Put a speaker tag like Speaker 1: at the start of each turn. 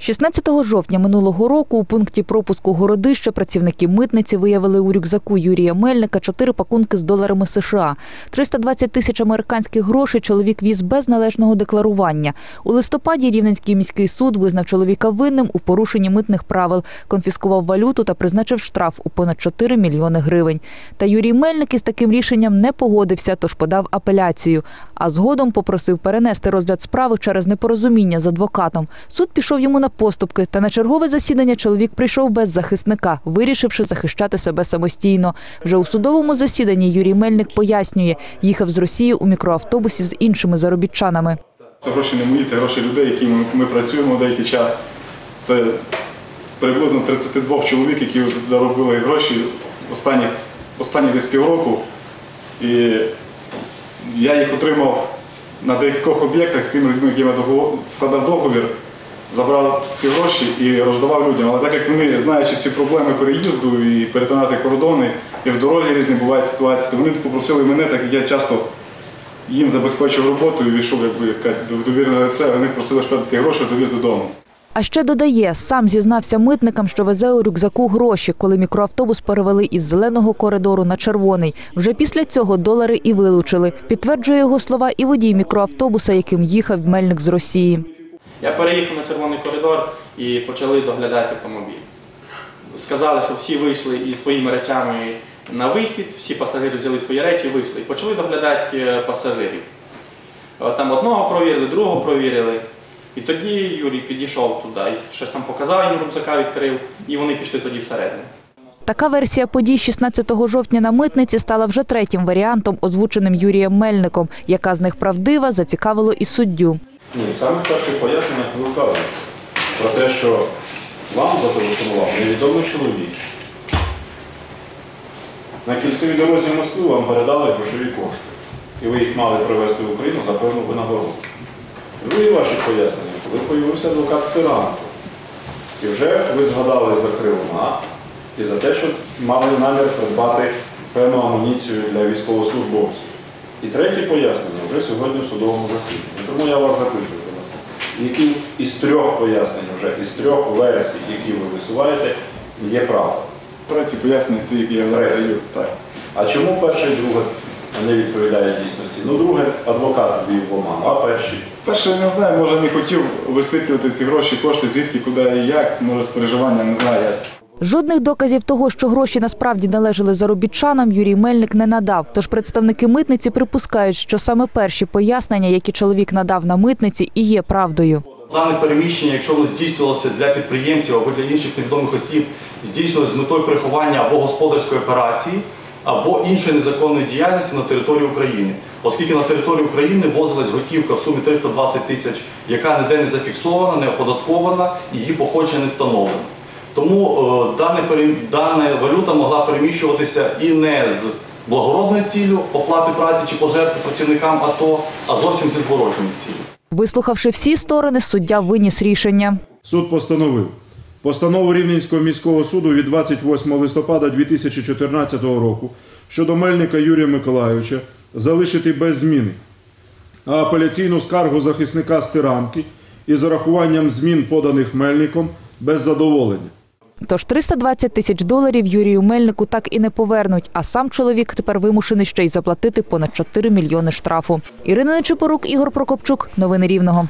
Speaker 1: 16 жовтня минулого року у пункті пропуску Городище працівники митниці виявили у рюкзаку Юрія Мельника чотири пакунки з доларами США. 320 тисяч американських грошей чоловік віз без належного декларування. У листопаді Рівненський міський суд визнав чоловіка винним у порушенні митних правил, конфіскував валюту та призначив штраф у понад 4 мільйони гривень. Та Юрій Мельник із таким рішенням не погодився, тож подав апеляцію. А згодом попросив перенести розгляд справи через непорозуміння з адвокатом. Суд пішов йому на поступки, та на чергове засідання чоловік прийшов без захисника, вирішивши захищати себе самостійно. Вже у судовому засіданні Юрій Мельник пояснює, їхав з Росії у мікроавтобусі з іншими заробітчанами.
Speaker 2: Це гроші не мої, це гроші людей, які ми, ми працюємо деякий час. Це приблизно 32 чоловік, які заробили гроші останні, останні десь півроку. І я їх отримав на декількох об'єктах з тими людьми, якими я складав договір, забрав ці гроші і роздавав людям. Але так як ми, знаючи всі проблеми переїзду і перетинати кордони, і в дорозі різні бувають ситуації, то вони попросили мене, так як я часто їм забезпечив роботу і війшов, як би сказати, в довірене лице, вони просили шпедити гроші, довіз додому.
Speaker 1: А ще додає, сам зізнався митникам, що везе у рюкзаку гроші, коли мікроавтобус перевели із зеленого коридору на червоний. Вже після цього долари і вилучили. Підтверджує його слова і водій мікроавтобуса, яким їхав Мельник з Росії.
Speaker 3: Я переїхав на червоний коридор і почали доглядати автомобіль. Сказали, що всі вийшли із своїми речами на вихід, всі пасажири взяли свої речі вийшли. І почали доглядати е, пасажирів. Е, Там одного провірили, другого провірили. І тоді Юрій підійшов туди і щось там показав, їм рюкзака відкрив, і вони пішли тоді всередину.
Speaker 1: Така версія подій 16 жовтня на митниці стала вже третім варіантом, озвученим Юрієм Мельником. Яка з них правдива, зацікавило і суддю.
Speaker 4: Ні, саме перше пояснення ви вказуєте про те, що вам зателефонував невідомий чоловік. На кільцевій дорозі в Москву вам передали грошові кошти. І ви їх мали привезти в Україну за певну винагороду. Друге ваше пояснення, коли появився адвокат Стиранко. І вже ви згадали за Кривуна і за те, що мали намір придбати певну амуніцію для військовослужбовців. І третє пояснення вже сьогодні в судовому засіданні. Тому я вас запитую, які із трьох пояснень, вже із трьох версій, які ви висуваєте, є правда.
Speaker 2: Третє пояснення, це які я даю. Так.
Speaker 4: А чому перше і друге не відповідає дійсності? Ну, друге, адвокат ввів в оману, а перший.
Speaker 2: Перше, не знаю, може не хотів висвітлювати ці гроші, кошти, звідки, куди і як, може з переживання, не знаю як.
Speaker 1: Жодних доказів того, що гроші насправді належали заробітчанам, Юрій Мельник не надав. Тож представники митниці припускають, що саме перші пояснення, які чоловік надав на митниці, і є правдою.
Speaker 5: Дане переміщення, якщо воно здійснювалося для підприємців або для інших невідомих осіб, здійснювалося з метою приховання або господарської операції, або іншої незаконної діяльності на території України, оскільки на території України ввозилась готівка в сумі 320 тисяч, яка ніде не зафіксована, не оподаткована її походження не встановлено. Тому е, дана валюта могла переміщуватися і не з благородною ціллю оплати праці чи пожертви працівникам АТО, а зовсім зі зворотною ціллю.
Speaker 1: Вислухавши всі сторони, суддя виніс рішення.
Speaker 6: Суд постановив постанову Рівненського міського суду від 28 листопада 2014 року щодо Мельника Юрія Миколайовича залишити без зміни, а апеляційну скаргу захисника Стиранки із урахуванням змін, поданих Мельником, без задоволення.
Speaker 1: Тож 320 тисяч доларів Юрію Мельнику так і не повернуть, а сам чоловік тепер вимушений ще й заплатити понад 4 мільйони штрафу. Ірина Нечипорук, Ігор Прокопчук. Новини Рівного.